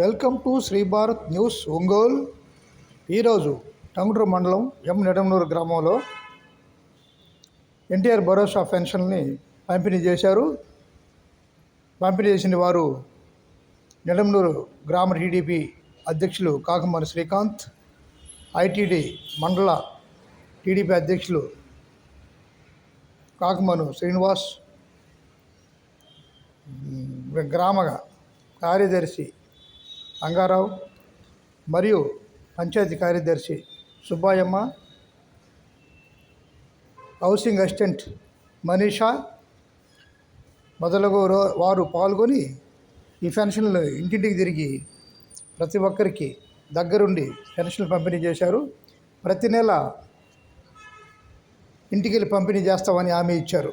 Welcome to Shri Bharat news Ongole. ఈరోజు టంగుటూరు మండలం ఎం నిడమనూరు గ్రామంలో ఎన్టీఆర్ భరోసా పెన్షన్ని పంపిణీ చేశారు. పంపిణీ చేసిన వారు నిడమనూరు గ్రామ టీడీపీ అధ్యక్షులు కాకమని శ్రీకాంత్ ఐటీడీ మండల టీడీపీ అధ్యక్షులు కాకమను శ్రీనివాస్ గ్రామ కార్యదర్శి రంగారావు మరియు పంచాయతీ కార్యదర్శి సుబ్బాయమ్మ హౌసింగ్ అసిస్టెంట్ మనీషా మొదలగు రో- వారు పాల్గొని ఈ పెన్షన్లు ఇంటింటికి తిరిగి ప్రతి ఒక్కరికి దగ్గరుండి పెన్షన్లు పంపిణీ చేశారు. ప్రతి నెల ఇంటికి వెళ్ళి పంపిణీ చేస్తామని హామీ ఇచ్చారు.